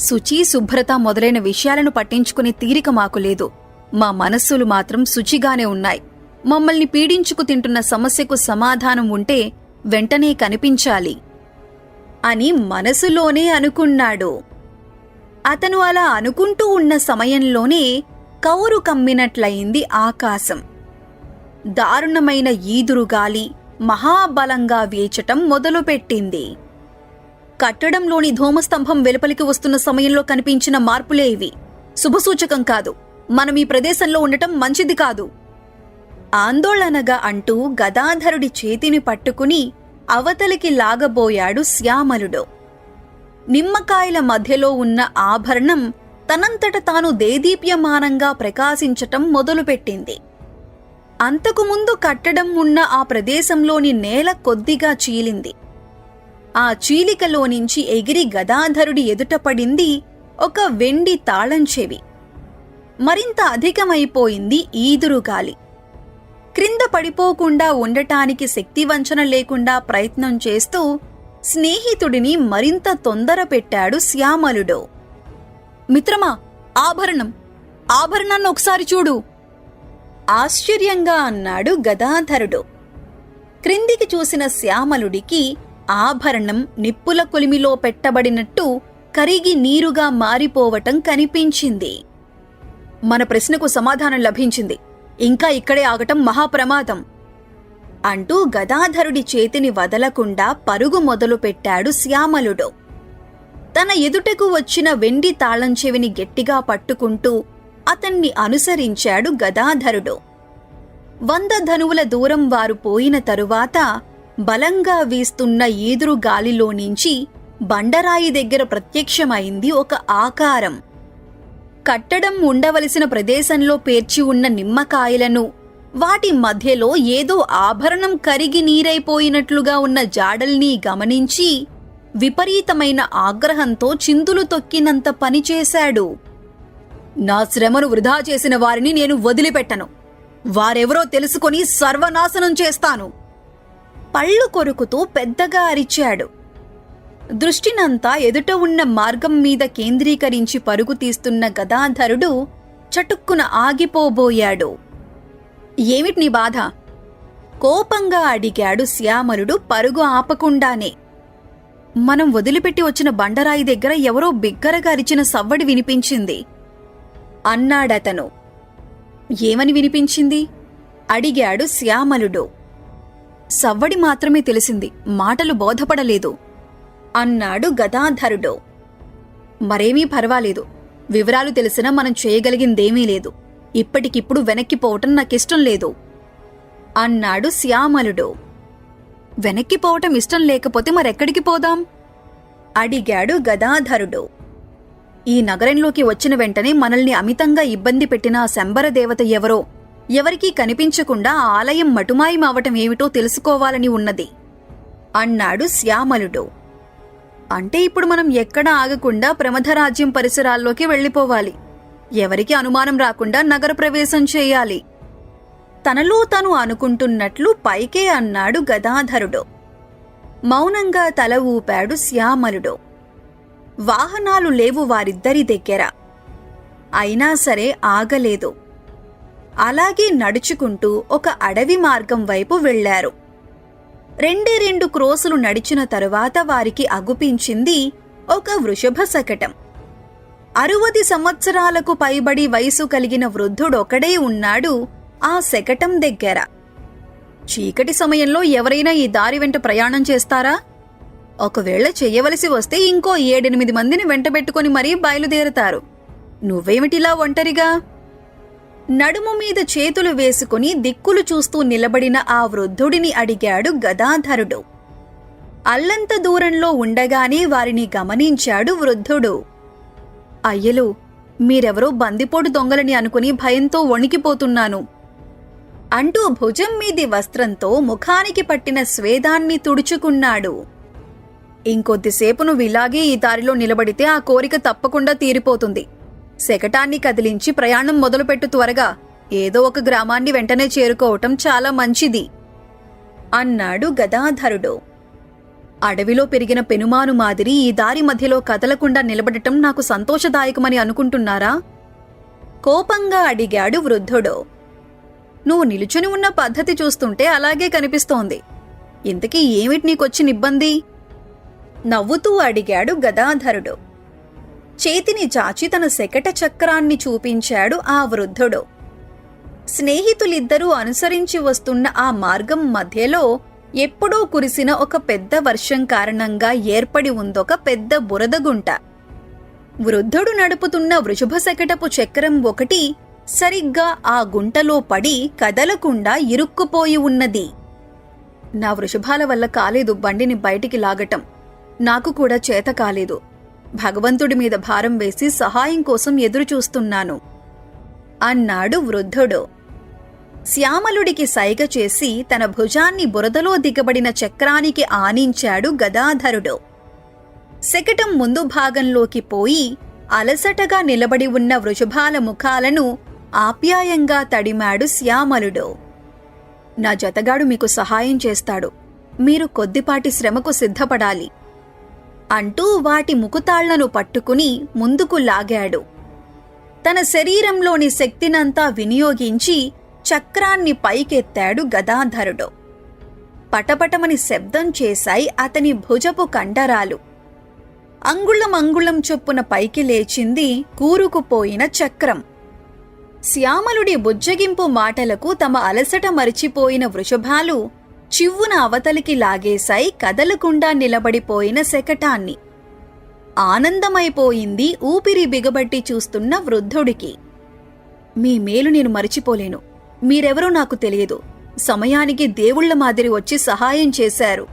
శుచి శుభ్రత మొదలైన విషయాలను పట్టించుకునే తీరిక మాకు లేదు. మా మనస్సులు మాత్రం శుచిగానే ఉన్నాయి. మమ్మల్ని పీడించుకు తింటున్న సమస్యకు సమాధానం ఉంటే వెంటనే కనిపించాలి. అని మనసులోనే అనుకున్నాడు. అతను అలా అనుకుంటూ ఉన్న సమయంలోనే కౌరు కమ్మినట్లయింది ఆకాశం. దారుణమైన ఈదురుగాలి మహాబలంగా వేచటం మొదలుపెట్టింది. కట్టడంలోని ధూమస్తంభం వెలుపలికి వస్తున్న సమయంలో కనిపించిన మార్పులే ఇవి. శుభసూచకం కాదు. మనం ఈ ప్రదేశంలో ఉండటం మంచిది కాదు. ఆందోళనగా అంటూ గదాధరుడి చేతిని పట్టుకుని అవతలికి లాగబోయాడు శ్యామలుడు. నిమ్మకాయల మధ్యలో ఉన్న ఆభరణం తనంతట తాను దేదీప్యమానంగా ప్రకాశించటం మొదలుపెట్టింది. అంతకుముందు కట్టడం ఉన్న ఆ ప్రదేశంలోని నేల కొద్దిగా చీలింది. ఆ చీలికలో నుంచి ఎగిరి గదాధరుడి ఎదుట పడింది ఒక వెండి తాళం చెవి. మరింత అధికమైపోయింది ఈదురుగాలి క్రింద పడిపోకుండా ఉండటానికి శక్తివంచన లేకుండా ప్రయత్నం చేస్తూ స్నేహితుడిని మరింత తొందర పెట్టాడు శ్యామలుడు. మిత్రమా ఆభరణం ఆభరణాన్ని ఒకసారి చూడు. ఆశ్చర్యంగా అన్నాడు గదాధరుడు. క్రిందికి చూసిన శ్యామలుడికి ఆభరణం నిప్పుల కొలిమిలో పెట్టబడినట్టు కరిగి నీరుగా మారిపోవటం కనిపించింది. మన ప్రశ్నకు సమాధానం లభించింది. ఇంకా ఇక్కడే ఆగటం మహాప్రమాదం. అంటూ గదాధరుడి చేతిని వదలకుండా పరుగు మొదలుపెట్టాడు శ్యామలుడు. తన ఎదుటకు వచ్చిన వెండి తాళం చెవిని గట్టిగా పట్టుకుంటూ అతన్ని అనుసరించాడు గదాధరుడు. వంద ధనువుల దూరం వారు పోయిన తరువాత బలంగా వీస్తున్న ఈదురు గాలిలో నుంచి బండరాయి దగ్గర ప్రత్యక్షమైంది ఒక ఆకారం. కట్టడం ఉండవలసిన ప్రదేశంలో పేర్చి ఉన్న నిమ్మకాయలను వాటి మధ్యలో ఏదో ఆభరణం కరిగి నీరైపోయినట్లుగా ఉన్న జాడల్ని గమనించి విపరీతమైన ఆగ్రహంతో చిందులు తొక్కినంత పనిచేశాడు నా శ్రమను వృధా చేసిన వారిని నేను వదిలిపెట్టను. వారెవరో తెలుసుకొని సర్వనాశనం చేస్తాను. పళ్ళు కొరుకుతూ పెద్దగా అరిచాడు. దృష్టినంతా ఎదుట ఉన్న మార్గం మీద కేంద్రీకరించి పరుగు తీస్తున్న గదాధరుడు చటుక్కున ఆగిపోబోయాడు. ఏమిటి నీ బాధ? కోపంగా అడిగాడు శ్యామలుడు పరుగు ఆపకుండానే. మనం వదిలిపెట్టి వచ్చిన బండరాయి దగ్గర ఎవరో బిగ్గరగా అరిచిన సవ్వడి వినిపించింది. అన్నాడతను. ఏమని వినిపించింది? అడిగాడు శ్యామలుడు సవ్వడి మాత్రమే తెలిసింది మాటలు బోధపడలేదు. అన్నాడు గదాధరుడు. మరేమీ పర్వాలేదు వివరాలు తెలిసినా మనం చేయగలిగిందేమీ లేదు. ఇప్పటికిప్పుడు వెనక్కిపోవటం నాకిష్టం లేదు అన్నాడు శ్యామలుడు. వెనక్కిపోవటం ఇష్టం లేకపోతే మరెక్కడికి పోదాం? అడిగాడు గదాధరుడు. ఈ నగరంలోకి వచ్చిన వెంటనే మనల్ని అమితంగా ఇబ్బంది పెట్టిన శంబరదేవత దేవత ఎవరో ఎవరికీ కనిపించకుండా ఆలయం మటుమాయమవటం ఏమిటో తెలుసుకోవాలని ఉన్నది. అన్నాడు శ్యామలుడు. అంటే ఇప్పుడు మనం ఎక్కడ ఆగకుండా ప్రమథరాజ్యం పరిసరాల్లోకి వెళ్ళిపోవాలి. ఎవరికి అనుమానం రాకుండా నగర ప్రవేశం చేయాలి. తనలో తను అనుకుంటున్నట్లు పైకే అన్నాడు గదాధరుడు. మౌనంగా తల ఊపాడు శ్యామలుడు. వాహనాలు లేవు వారిద్దరి దగ్గర. అయినా సరే ఆగలేదు. అలాగే నడుచుకుంటూ ఒక అడవి మార్గం వైపు వెళ్ళారు రెండే రెండు క్రోసులు నడిచిన తరువాత వారికి అగుపించింది ఒక వృషభ శకటం. అరువది సంవత్సరాలకు పైబడి వయసు కలిగిన వృద్ధుడొకడే ఉన్నాడు ఆ శకటం దగ్గర. చీకటి సమయంలో ఎవరైనా ఈ దారి వెంట ప్రయాణం చేస్తారా? ఒకవేళ చెయ్యవలసి వస్తే ఇంకో ఏడెనిమిది మందిని వెంటబెట్టుకుని మరీ బయలుదేరతారు. నువ్వేమిటిలా ఒంటరిగా? నడుము మీద చేతులు వేసుకుని దిక్కులు చూస్తూ నిలబడిన ఆ వృద్ధుడిని అడిగాడు గదాధరుడు. అల్లంత దూరంలో ఉండగానే వారిని గమనించాడు వృద్ధుడు. అయ్యలు మీరెవరో బందిపోటు దొంగలని అనుకుని భయంతో వణికిపోతున్నాను. అంటూ భుజం మీది వస్త్రంతో ముఖానికి పట్టిన స్వేదాన్ని తుడుచుకున్నాడు. ఇంకొద్దిసేపు నువ్వు ఇలాగే ఈ దారిలో నిలబడితే ఆ కోరిక తప్పకుండా తీరిపోతుంది. శకటాన్ని కదిలించి ప్రయాణం మొదలుపెట్టు త్వరగా. ఏదో ఒక గ్రామాన్ని వెంటనే చేరుకోవటం చాలా మంచిది. అన్నాడు గదాధరుడు. అడవిలో పెరిగిన పెనుమాను మాదిరి ఈ దారి మధ్యలో కదలకుండా నిలబడటం నాకు సంతోషదాయకమని అనుకుంటున్నారా? కోపంగా అడిగాడు వృద్ధుడు. నువ్వు నిలుచుని ఉన్న పద్ధతి చూస్తుంటే అలాగే కనిపిస్తోంది. ఇంతకీ ఏమిటి నీకొచ్చిన ఇబ్బంది? నవ్వుతూ అడిగాడు గదాధరుడు. చేతిని చాచి తన శకట చక్రాన్ని చూపించాడు ఆ వృద్ధుడు. స్నేహితులిద్దరూ అనుసరించి వస్తున్న ఆ మార్గం మధ్యలో ఎప్పుడో కురిసిన ఒక పెద్ద వర్షం కారణంగా ఏర్పడి ఉందొక పెద్ద బురదగుంట. వృద్ధుడు నడుపుతున్న వృషభ శకటపు చక్రం ఒకటి సరిగ్గా ఆ గుంటలో పడి కదలకుండా ఇరుక్కుపోయి ఉన్నది. నా వృషభాల వల్ల కాలేదు బండిని బయటికి లాగటం. నాకు కూడా చేత కాలేదు. భగవంతుడి మీద భారం వేసి సహాయం కోసం ఎదురుచూస్తున్నాను. అన్నాడు వృద్ధుడు. శ్యామలుడికి సైగ చేసి తన భుజాన్ని బురదలో దిగబడిన చక్రానికి ఆనించాడు గదాధరుడు. శకటం ముందు భాగంలోకి పోయి అలసటగా నిలబడి ఉన్న వృషభాల ముఖాలను ఆప్యాయంగా తడిమాడు శ్యామలుడు. నా జతగాడు మీకు సహాయం చేస్తాడు. మీరు కొద్దిపాటి శ్రమకు సిద్ధపడాలి. అంటూ వాటి ముకుతాళ్ళను పట్టుకుని ముందుకు లాగాడు. తన శరీరంలోని శక్తినంతా వినియోగించి చక్రాన్ని పైకెత్తాడు గదాధరుడు. పటపటమని శబ్దం చేశాయి అతని భుజపు కండరాలు. అంగుళం అంగుళం చొప్పున పైకి లేచింది కూరుకుపోయిన చక్రం. శ్యామలుడి బుజ్జగింపు మాటలకు తమ అలసట మరిచిపోయిన వృషభాలు చివ్వున అవతలికి లాగేశాయి కదలకుండా నిలబడిపోయిన శకటాన్ని. ఆనందమైపోయింది ఊపిరి బిగబట్టి చూస్తున్న వృద్ధుడికి. మీ మేలు నేను మరిచిపోలేను. మీరెవరో నాకు తెలియదు. సమయానికి దేవుళ్ళ మాదిరి వచ్చి సహాయం చేశారు.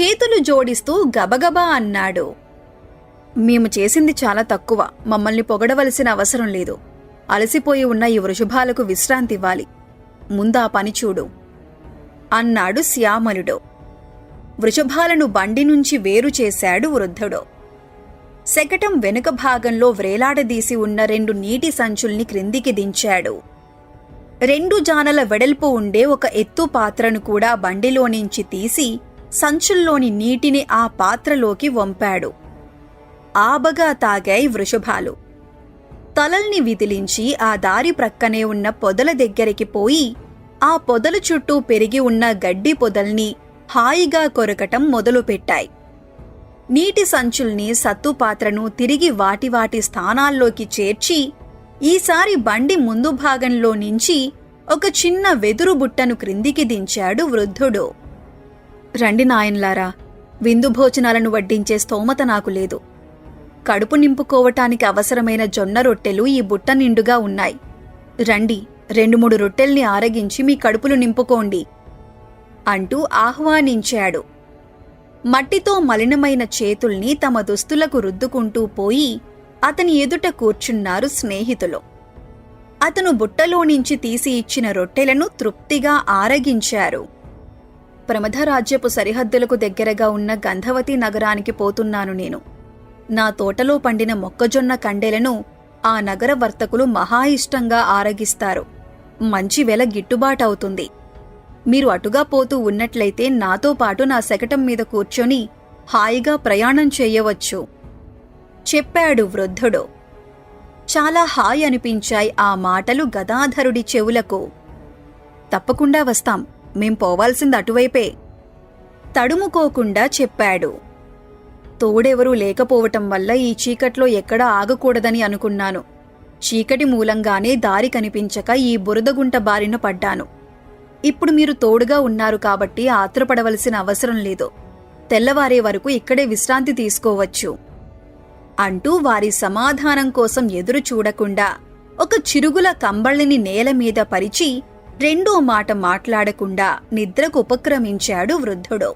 చేతులు జోడిస్తూ గబగబా అన్నాడు. మేము చేసింది చాలా తక్కువ. మమ్మల్ని పొగడవలసిన అవసరం లేదు. అలసిపోయి ఉన్న ఈ వృషభాలకు విశ్రాంతివ్వాలి. ముందా పని చూడు. అన్నాడు శ్యామలుడు. వృషభాలను బండి నుంచి వేరు చేశాడు వృద్ధుడు. శకటం వెనుక భాగంలో వ్రేలాడదీసి ఉన్న రెండు నీటి సంచుల్ని క్రిందికి దించాడు. రెండు జానల వెడల్పు ఉండే ఒక ఎత్తు పాత్రను కూడా బండిలో నుంచి తీసి సంచుల్లోని నీటిని ఆ పాత్రలోకి వంపాడు. ఆబగా తాగాయి వృషభాలు. తలల్ని విదిలించి ఆ దారి ప్రక్కనే ఉన్న పొదల దగ్గరికి పోయి ఆ పొదల చుట్టూ పెరిగి ఉన్న గడ్డి పొదల్ని హాయిగా కొరకటం మొదలుపెట్టాయి. నీటి సంచుల్ని సత్తు పాత్రను తిరిగి వాటి వాటి స్థానాల్లోకి చేర్చి ఈసారి బండి ముందు భాగంలో నుంచి ఒక చిన్న వెదురు బుట్టను క్రిందికి దించాడు వృద్ధుడు. రండి నాయన్లారా విందు భోజనాలను వడ్డించే స్తోమత నాకు లేదు. కడుపు నింపుకోవటానికి అవసరమైన జొన్న రొట్టెలు ఈ బుట్ట నిండుగా ఉన్నాయి. రండి రెండు మూడు రొట్టెల్ని ఆరగించి మీ కడుపులు నింపుకోండి అంటూ ఆహ్వానించాడు. మట్టితో మలినమైన చేతుల్ని తమ దుస్తులకు రుద్దుకుంటూ పోయి అతని ఎదుట కూర్చున్నారు స్నేహితులు. అతను బుట్టలో నుంచి తీసి ఇచ్చిన రొట్టెలను తృప్తిగా ఆరగించారు. ప్రమథరాజ్యపు సరిహద్దులకు దగ్గరగా ఉన్న గంధవతి నగరానికి పోతున్నాను నేను. నా తోటలో పండిన మొక్కజొన్న కండెలను ఆ నగర వర్తకులు మహా ఇష్టంగా ఆరగిస్తారు. మంచి వెల గిట్టుబాటవుతుంది. మీరు అటుగా పోతూ ఉన్నట్లయితే నాతో పాటు నా శకటం మీద కూర్చొని హాయిగా ప్రయాణం చేయవచ్చు. చెప్పాడు వృద్ధుడు. చాలా హాయ్ అనిపించాయి ఆ మాటలు గదాధరుడి చెవులకు. తప్పకుండా వస్తాం. మేం పోవాల్సింది అటువైపే. తడుముకోకుండా చెప్పాడు. తోడెవరూ లేకపోవటం వల్ల ఈ చీకట్లో ఎక్కడా ఆగకూడదని అనుకున్నాను. చీకటి మూలంగానే దారి కనిపించక ఈ బురదగుంట బారిన పడ్డాను. ఇప్పుడు మీరు తోడుగా ఉన్నారు కాబట్టి ఆత్రపడవలసిన అవసరం లేదు. తెల్లవారే వరకు ఇక్కడే విశ్రాంతి తీసుకోవచ్చు. అంటూ వారి సమాధానం కోసం ఎదురు చూడకుండా ఒక చిరుగుల కంబళిని నేల మీద పరిచి రెండో మాట మాట్లాడకుండా నిద్రకు ఉపక్రమించాడు వృద్ధుడు.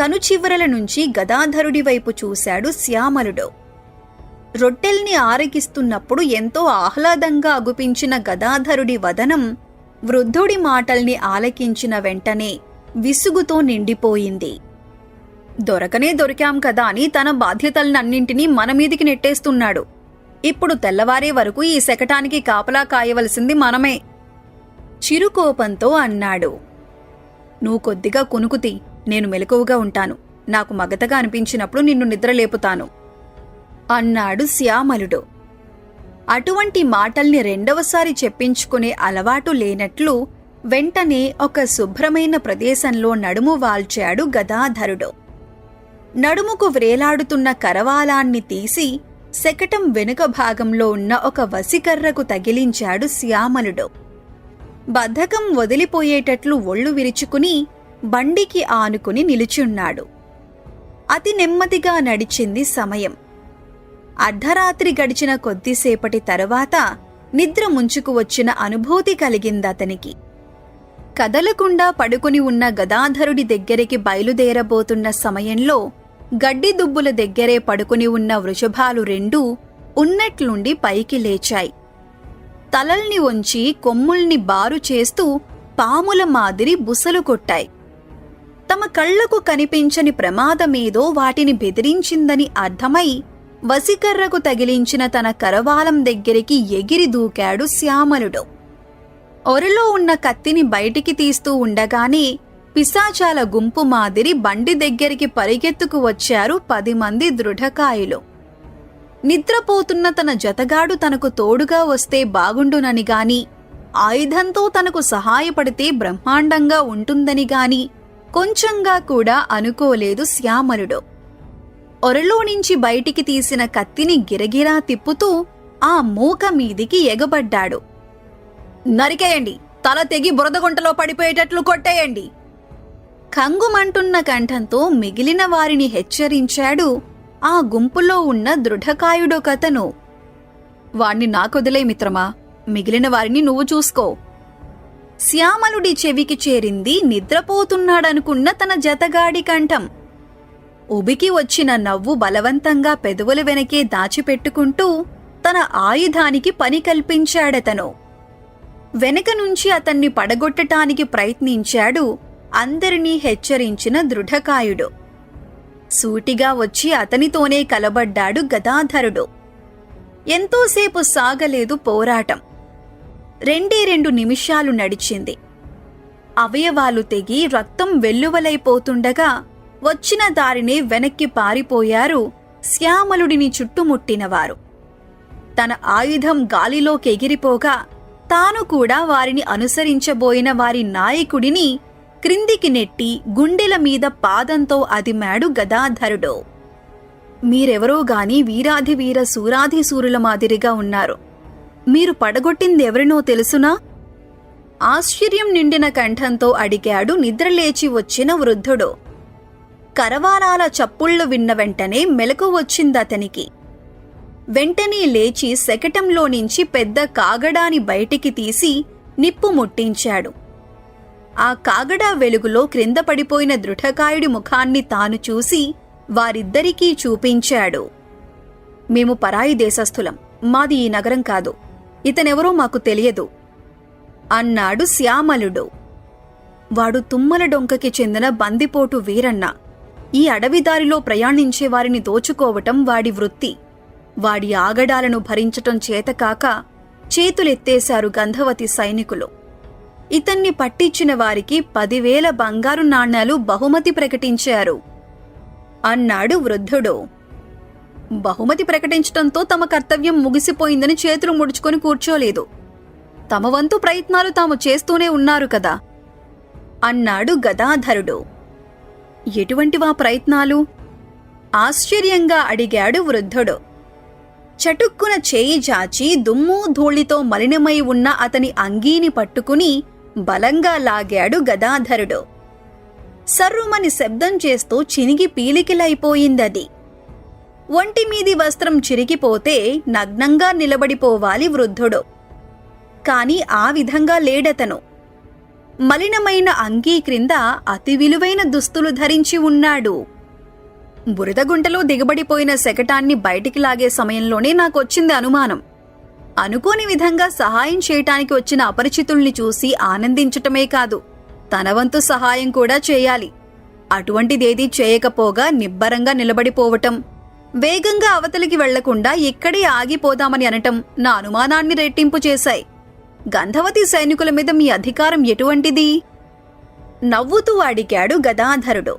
కనుచివరల నుంచి గదాధరుడి వైపు చూశాడు శ్యామలుడు. రొట్టెల్ని ఆరగిస్తున్నప్పుడు ఎంతో ఆహ్లాదంగా అగుపించిన గదాధరుడి వదనం వృద్ధుడి మాటల్ని ఆలకించిన వెంటనే విసుగుతో నిండిపోయింది. దొరకనే దొరికాం కదా అని తన బాధ్యతలనన్నింటినీ మన మీదికి నెట్టేస్తున్నాడు. ఇప్పుడు తెల్లవారే వరకు ఈ శకటానికి కాపలా కాయవలసింది మనమే చిరుకోపంతో అన్నాడు. నువ్వు కొద్దిగా కునుకుతి నేను మెలకువగా ఉంటాను. నాకు మగతగా అనిపించినప్పుడు నిన్ను నిద్రలేపుతాను. అన్నాడు శ్యామలుడు. అటువంటి మాటల్ని రెండవసారి చెప్పించుకునే అలవాటు లేనట్లు వెంటనే ఒక శుభ్రమైన ప్రదేశంలో నడుము వాల్చాడు గదాధరుడు. నడుముకు వ్రేలాడుతున్న కరవాలాన్ని తీసి శకటం వెనుక భాగంలో ఉన్న ఒక వసికర్రకు తగిలించాడు శ్యామలుడు. బద్ధకం వదిలిపోయేటట్లు ఒళ్ళు విరుచుకుని బండికి ఆనుకుని నిలుచున్నాడు. అతి నెమ్మదిగా నడిచింది సమయం. అర్ధరాత్రి గడిచిన కొద్దిసేపటి తరువాత నిద్ర ముంచుకు వచ్చిన అనుభూతి కలిగిందతనికి కదలకుండా పడుకుని ఉన్న గదాధరుడి దగ్గరికి బయలుదేరబోతున్న సమయంలో గడ్డి దుబ్బుల దగ్గరే పడుకుని ఉన్న వృషభాలు రెండూ ఉన్నట్లుండి పైకి లేచాయి. తలల్ని వంచి కొమ్ముల్ని బారు చేస్తూ పాముల మాదిరి బుసలు కొట్టాయి. తమ కళ్ళకు కనిపించని ప్రమాదమేదో వాటిని బెదిరించిందని అర్థమై వసికర్రకు తగిలించిన తన కరవాలం దగ్గరికి ఎగిరి దూకాడు శ్యామలుడు. ఒరలో ఉన్న కత్తిని బయటికి తీస్తూ ఉండగానే పిశాచాల గుంపు మాదిరి బండి దగ్గరికి పరిగెత్తుకు వచ్చారు పది మంది దృఢకాయులు. నిద్రపోతున్న తన జతగాడు తనకు తోడుగా వస్తే బాగుండునని గాని ఆయుధంతో తనకు సహాయపడితే బ్రహ్మాండంగా ఉంటుందని గాని కొంచెంగా కూడా అనుకోలేదు శ్యామలుడు. ఒరలో నుంచి బయటికి తీసిన కత్తిని గిరగిరా తిప్పుతూ ఆ మూక మీదికి ఎగబడ్డాడు. నరికేయండి తల తెగి బురదగుంటలో పడిపోయేటట్లు కొట్టేయండి. కంగుమంటున్న కంఠంతో మిగిలిన వారిని హెచ్చరించాడు ఆ గుంపులో ఉన్న దృఢకాయుడొకతను. వాణ్ణి నాకొదిలే మిత్రమా మిగిలిన వారిని నువ్వు చూసుకో. శ్యామలుడి చెవికి చేరింది నిద్రపోతున్నాడనుకున్న తన జతగాడి కంఠం. ఉబికి వచ్చిన నవ్వు బలవంతంగా పెదవుల వెనకే దాచిపెట్టుకుంటూ తన ఆయుధానికి పని కల్పించాడతను. వెనక నుంచి అతన్ని పడగొట్టటానికి ప్రయత్నించాడు అందరినీ హెచ్చరించిన దృఢకాయుడు. సూటిగా వచ్చి అతనితోనే కలబడ్డాడు గదాధరుడు. ఎంతోసేపు సాగలేదు పోరాటం. రెండే రెండు నిమిషాలు నడిచింది. అవయవాలు తెగి రక్తం వెల్లువలైపోతుండగా వచ్చిన దారినే వెనక్కి పారిపోయారు శ్యామలుడిని చుట్టుముట్టినవారు. తన ఆయుధం గాలిలోకి ఎగిరిపోగా తాను కూడా వారిని అనుసరించబోయిన వారి నాయకుడిని క్రిందికి నెట్టి గుండెల మీద పాదంతో అదిమాడు గదాధరుడు. మీరెవరో గాని వీరాధి వీర సూరాధి సూరుల మాదిరిగా ఉన్నారు. మీరు పడగొట్టింది ఎవరినో తెలుసునా? ఆశ్చర్యం నిండిన కంఠంతో అడిగాడు నిద్రలేచి వచ్చిన వృద్ధుడు. కరవాలాల చప్పుళ్ళు విన్న వెంటనే మెలకు వచ్చిందతనికి వెంటనే లేచి శకటంలో నుంచి పెద్ద కాగడాని బయటికి తీసి నిప్పు ముట్టించాడు. ఆ కాగడా వెలుగులో క్రింద పడిపోయిన దృఢకాయుడి ముఖాన్ని తాను చూసి వారిద్దరికీ చూపించాడు. మేము పరాయి దేశస్థులం. మాది ఈ నగరం కాదు. ఇతనెవరో మాకు తెలియదు. అన్నాడు శ్యామలుడు. వాడు తుమ్మల డొంకకి చెందిన బందిపోటు వీరన్న. ఈ అడవిదారిలో ప్రయాణించే వారిని దోచుకోవటం వాడి వృత్తి. వాడి ఆగడాలను భరించటం చేతకాక చేతులెత్తేశారు గంధవతి సైనికులు. ఇతన్ని పట్టించిన వారికి పదివేల బంగారు నాణ్యాలు బహుమతి ప్రకటించారు. అన్నాడు వృద్ధుడు. బహుమతి ప్రకటించటంతో తమ కర్తవ్యం ముగిసిపోయిందని చేతులు ముడుచుకొని కూర్చోలేదు. తమ వంతు ప్రయత్నాలు తాము చేస్తూనే ఉన్నారు కదా. అన్నాడు గదాధరుడు. ఎటువంటివా ప్రయత్నాలు? ఆశ్చర్యంగా అడిగాడు వృద్ధుడు. చటుక్కున చేయి జాచి దుమ్ము ధూళితో మలినమై ఉన్న అతని అంగీని పట్టుకుని బలంగా లాగాడు గదాధరుడు. సర్రుమని శబ్దం చేస్తూ చినిగి పీలికిలైపోయిందది. ఒంటి మీది వస్త్రం చిరిగిపోతే నగ్నంగా నిలబడిపోవాలి వృద్ధుడు. కాని ఆ విధంగా లేడతను. మలినమైన అంగీ క్రింద అతి విలువైన దుస్తులు ధరించి ఉన్నాడు. బురద గుంటలో దిగబడిపోయిన శకటాన్ని బయటికి లాగే సమయంలోనే నాకొచ్చింది అనుమానం. అనుకోని విధంగా సహాయం చేయటానికి వచ్చిన అపరిచితుల్ని చూసి ఆనందించటమే కాదు తన వంతు సహాయం కూడా చేయాలి. అటువంటిదేదీ చేయకపోగా నిబ్బరంగా నిలబడిపోవటం వేగంగా అవతలికి వెళ్ళకుండా ఇక్కడే ఆగిపోదామని అనటం నా అనుమానాన్ని రెట్టింపు చేశాయి. గంధవతి సైనికుల మీద మీ అధికారం ఎటువంటిది? నవ్వుతూ అడిగాడు గదాధరుడు.